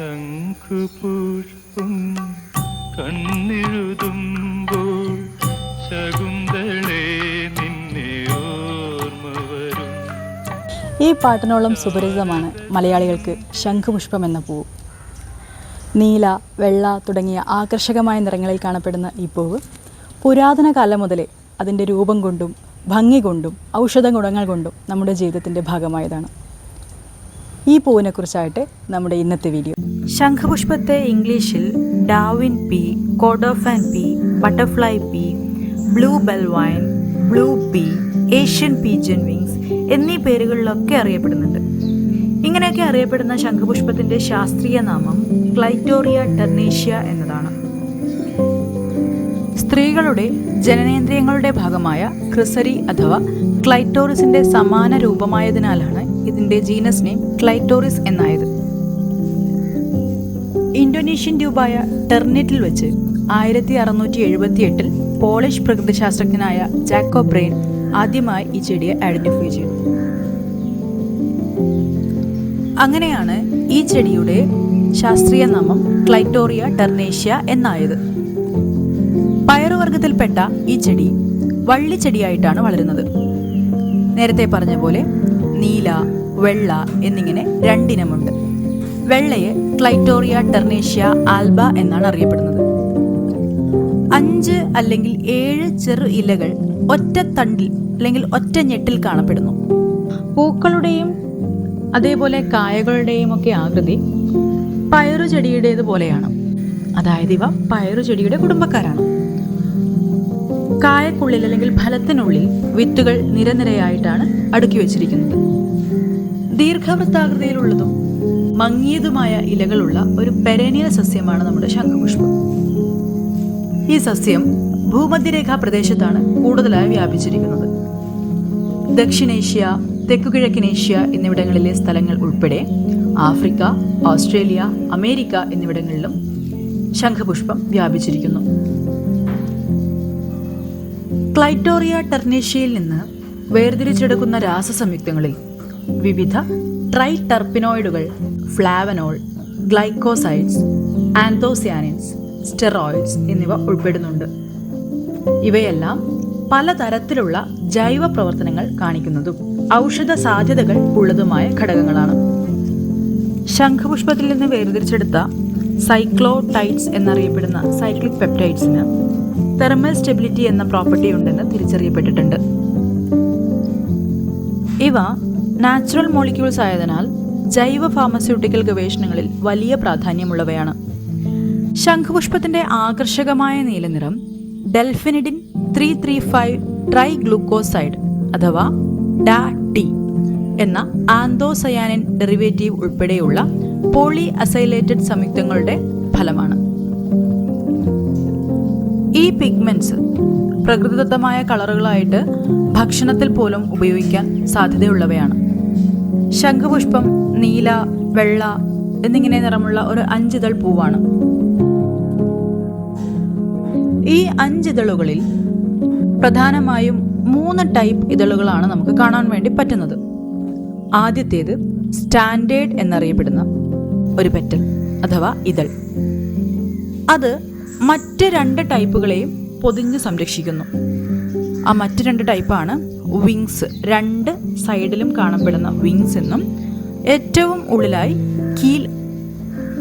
നിന്നെ ഈ പാട്ടിനോളം സുപരിചിതമാണ് മലയാളികൾക്ക് ശംഖുപുഷ്പം എന്ന പൂവ്. നീല വെള്ള തുടങ്ങിയ ആകർഷകമായ നിറങ്ങളിൽ കാണപ്പെടുന്ന ഈ പൂവ് പുരാതന കാലം മുതലേ അതിന്റെ രൂപം കൊണ്ടും ഭംഗി കൊണ്ടും ഔഷധ ഗുണങ്ങൾ കൊണ്ടും നമ്മുടെ ജീവിതത്തിന്റെ ഭാഗമായതാണ്. ഈ പൂവിനെക്കുറിച്ചായിട്ട് നമ്മുടെ ഇന്നത്തെ വീഡിയോ. ശംഖപുഷ്പത്തെ ഇംഗ്ലീഷിൽ Darwin pea Cordofan pea butterfly pea blue bellvine blue pea Asian pigeon wings എന്നീ പേരുകളിലൊക്കെ അറിയപ്പെടുന്നുണ്ട്. ഇങ്ങനെയൊക്കെ അറിയപ്പെടുന്ന ശംഖപുഷ്പത്തിന്റെ ശാസ്ത്രീയ നാമം ക്ലൈറ്റോറിയ ടെർനേഷ്യ എന്നതാണ്. സ്ത്രീകളുടെ ജനനേന്ദ്രിയങ്ങളുടെ ഭാഗമായ ക്രിസരി അഥവാ ക്ലൈറ്റോറിസിന്റെ സമാന രൂപമായതിനാലാണ് ഇതിന്റെ ജീനസ് നെയിം ക്ലൈറ്റോറിസ് എന്നായത്. ഇന്തോനേഷ്യൻ രൂപമായ ടെർനെറ്റിൽ വെച്ച് ആയിരത്തി അറുന്നൂറ്റി എഴുപത്തി എട്ടിൽ പോളിഷ് പ്രകൃതിശാസ്ത്രജ്ഞനായ ജാക്കോ ബ്രെയിൻ ആദ്യമായി ഈ ചെടിയെ ഐഡന്റിഫൈ ചെയ്തു. അങ്ങനെയാണ് ഈ ചെടിയുടെ ശാസ്ത്രീയ നാമം ക്ലൈറ്റോറിയ ടെർനേഷ്യ എന്നായത്. പയറുവർഗത്തിൽപ്പെട്ട ഈ ചെടി വള്ളിച്ചെടിയായിട്ടാണ് വളരുന്നത്. നേരത്തെ പറഞ്ഞ പോലെ നീല വെള്ള എന്നിങ്ങനെ രണ്ടിനമുണ്ട്. വെള്ളയെ ക്ലൈറ്റോറിയ ടെർനേഷ്യ ആൽബ എന്നാണ് അറിയപ്പെടുന്നത്. അഞ്ച് അല്ലെങ്കിൽ ഏഴ് ചെറു ഇലകൾ ഒറ്റ തണ്ടിൽ അല്ലെങ്കിൽ ഒറ്റ ഞെട്ടിൽ കാണപ്പെടുന്നു. പൂക്കളുടെയും അതേപോലെ കായകളുടെയും ഒക്കെ ആകൃതി പയറു ചെടിയുടേത് പോലെയാണ് അതായത് ഇവ പയറു ചെടിയുടെ കുടുംബക്കാരാണ്. കായക്കുള്ളിൽ അല്ലെങ്കിൽ ഫലത്തിനുള്ളിൽ വിത്തുകൾ നിരനിരയായിട്ടാണ് അടുക്കി വെച്ചിരിക്കുന്നത്. ദീർഘവൃത്താകൃതിയിലുള്ളതും മങ്ങിയതുമായ ഇലകളുള്ള ഒരു പെരേനിയൽ സസ്യമാണ് നമ്മുടെ ശംഖുപുഷ്പം. ഈ സസ്യം ഭൂമധ്യരേഖാ പ്രദേശത്താണ് കൂടുതലായി വ്യാപിച്ചിരിക്കുന്നത്. ദക്ഷിണേഷ്യ തെക്കുകിഴക്കിനേഷ്യ എന്നിവിടങ്ങളിലെ സ്ഥലങ്ങൾ ഉൾപ്പെടെ ആഫ്രിക്ക ഓസ്ട്രേലിയ അമേരിക്ക എന്നിവിടങ്ങളിലും ശംഖുപുഷ്പം വ്യാപിച്ചിരിക്കുന്നു. ക്ലൈറ്റോറിയ ടെർനേഷ്യയിൽ നിന്ന് വേർതിരിച്ചെടുക്കുന്ന രാസസംയുക്തങ്ങളിൽ വിവിധ ട്രൈ ടെർപ്പിനോയിഡുകൾ ഫ്ലാവനോൾ ഗ്ലൈക്കോസൈഡ്സ് ആന്തോസിയാനിൻസ് സ്റ്റെറോയിഡ്സ് എന്നിവ ഉൾപ്പെടുന്നുണ്ട്. ഇവയെല്ലാം പലതരത്തിലുള്ള ജൈവ പ്രവർത്തനങ്ങൾ കാണിക്കുന്നതും ഔഷധ സാധ്യതകൾ ഉള്ളതുമായ ഘടകങ്ങളാണ്. ശംഖപുഷ്പത്തിൽ നിന്ന് വേർതിരിച്ചെടുത്ത സൈക്ലോടൈറ്റ്സ് എന്നറിയപ്പെടുന്ന സൈക്ലിക് പെപ്റ്റൈഡ്സിന് തെർമൽ സ്റ്റെബിലിറ്റി എന്ന പ്രോപ്പർട്ടി ഉണ്ടെന്ന് തിരിച്ചറിയപ്പെട്ടിട്ടുണ്ട്. ഇവ നാച്ചുറൽ മോളിക്യൂൾസ് ആയതിനാൽ ജൈവ ഫാർമസ്യൂട്ടിക്കൽ ഗവേഷണങ്ങളിൽ വലിയ പ്രാധാന്യമുള്ളവയാണ്. ശംഖുപുഷ്പത്തിന്റെ ആകർഷകമായ നീലനിറം delphinidin three three five triglucoside അഥവാ ഡാ ടി എന്ന ആന്തോസയാനിൻ ഡെറിവേറ്റീവ് ഉൾപ്പെടെയുള്ള പോളി അസൈലേറ്റഡ് സംയുക്തങ്ങളുടെ ഫലമാണ്. ഈ പിഗ്മെന്റ്സ് പ്രകൃതിദത്തമായ കളറുകളായിട്ട് ഭക്ഷണത്തിൽ പോലും ഉപയോഗിക്കാൻ സാധ്യതയുള്ളവയാണ്. ശംഖുപുഷ്പം നീല വെള്ള എന്നിങ്ങനെ നിറമുള്ള ഒരു അഞ്ചിതൾ പൂവാണ്. ഈ അഞ്ചിതളുകളിൽ പ്രധാനമായും മൂന്ന് ടൈപ്പ് ഇതളുകളാണ് നമുക്ക് കാണാൻ വേണ്ടി പറ്റുന്നത്. ആദ്യത്തേത് സ്റ്റാൻഡേർഡ് എന്നറിയപ്പെടുന്ന ഒരു പെറ്റൽ അഥവാ ഇതൾ. അത് മറ്റ് രണ്ട് ടൈപ്പുകളെയും പൊതിഞ്ഞ് സംരക്ഷിക്കുന്നു. ആ മറ്റ് രണ്ട് ടൈപ്പാണ് വിങ്സ് രണ്ട് സൈഡിലും കാണപ്പെടുന്ന വിങ്സ് എന്നും ഏറ്റവും ഉള്ളിലായി കീൽ.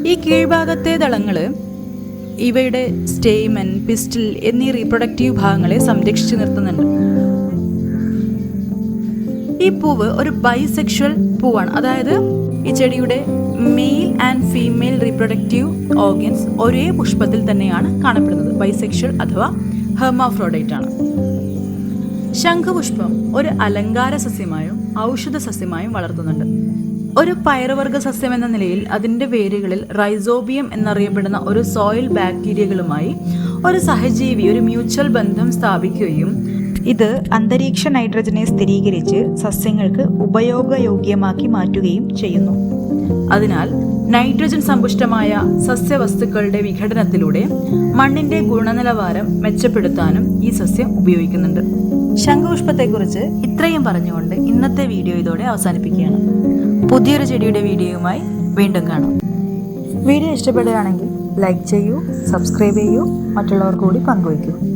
ഈ കീഴ്ഭാഗത്തെ ദളങ്ങൾ ഇവയുടെ സ്റ്റേമൻ പിസ്റ്റിൽ എന്നീ റീപ്രൊഡക്റ്റീവ് ഭാഗങ്ങളെ സംരക്ഷിച്ചു നിർത്തുന്നുണ്ട്. ഈ പൂവ് ഒരു ബൈസെക്ഷൽ പൂവാണ്. അതായത് ഈ ചെടിയുടെ male and female reproductive organs ഒരേ പുഷ്പത്തിൽ തന്നെയാണ് കാണപ്പെടുന്നത്. ബൈസെക്ഷൽ അഥവാ ഹെർമാഫ്രോഡൈറ്റ് ആണ് ശംഖുപുഷ്പം ഒരു അലങ്കാര സസ്യമായും ഔഷധ സസ്യമായും വളർത്തുന്നുണ്ട്. ഒരു പയറുവർഗ സസ്യം എന്ന നിലയിൽ അതിന്റെ വേരുകളിൽ റൈസോബിയം എന്നറിയപ്പെടുന്ന ഒരു സോയിൽ ബാക്ടീരിയകളുമായി ഒരു സഹജീവി ഒരു മ്യൂച്വൽ ബന്ധം സ്ഥാപിക്കുകയും ഇത് അന്തരീക്ഷ നൈട്രജനെ സ്ഥിരീകരിച്ച് സസ്യങ്ങൾക്ക് ഉപയോഗയോഗ്യമാക്കി മാറ്റുകയും ചെയ്യുന്നു. അതിനാൽ നൈട്രജൻ സമ്പുഷ്ടമായ സസ്യവസ്തുക്കളുടെ വിഘടനത്തിലൂടെ മണ്ണിന്റെ ഗുണനിലവാരം മെച്ചപ്പെടുത്താനും ഈ സസ്യം ഉപയോഗിക്കുന്നുണ്ട്. ശംഖുപുഷ്പത്തെക്കുറിച്ച് ഇത്രയും പറഞ്ഞുകൊണ്ട് ഇന്നത്തെ വീഡിയോ ഇതോടെ അവസാനിപ്പിക്കുകയാണ്. പുതിയൊരു ചെടിയുടെ വീഡിയോയുമായി വീണ്ടും കാണാം. വീഡിയോ ഇഷ്ടപ്പെടുകയാണെങ്കിൽ ലൈക്ക് ചെയ്യൂ സബ്സ്ക്രൈബ് ചെയ്യൂ മറ്റുള്ളവർ കൂടി പങ്കുവയ്ക്കൂ.